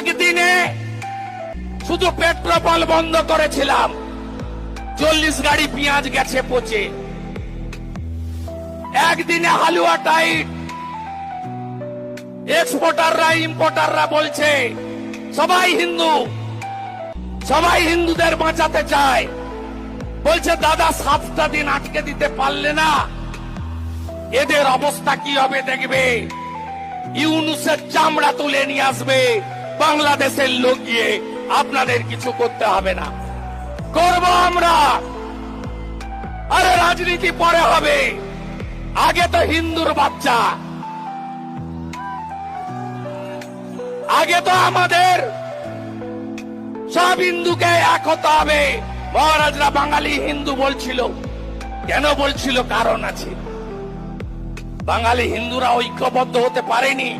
একদিনে শুধু পেট্রোল বন্ধ করেছিলাম। চল্লিশ গাড়ি পেঁয়াজ গেছে পচে। একদিনে হালুয়া টাইট। এক্সপোর্টাররা, ইম্পোর্টাররা বলছে, সবাই হিন্দু, সবাই হিন্দুদের বাঁচাতে চায়। বলছে, দাদা, সাতটা দিন আটকে দিতে পারলে না। এদের অবস্থা কি হবে দেখবে? ইউনুসের চামড়া তুলে নিয়ে আসবে। বাংলাদেশের লোক গিয়ে আপনাদের কিছু করতে হবে না। করব আমরা। আরে রাজনীতি পরে হবে। আগে তো হিন্দুর বাচ্চা। আগে তো আমাদের সব হিন্দুকে এক হতে হবে। মহারাজরা বাঙালি হিন্দু বলছিল। কেন বলছিল? কারণ আছে। বাঙালি হিন্দুরা ঐক্যবদ্ধ হতে পারেনি।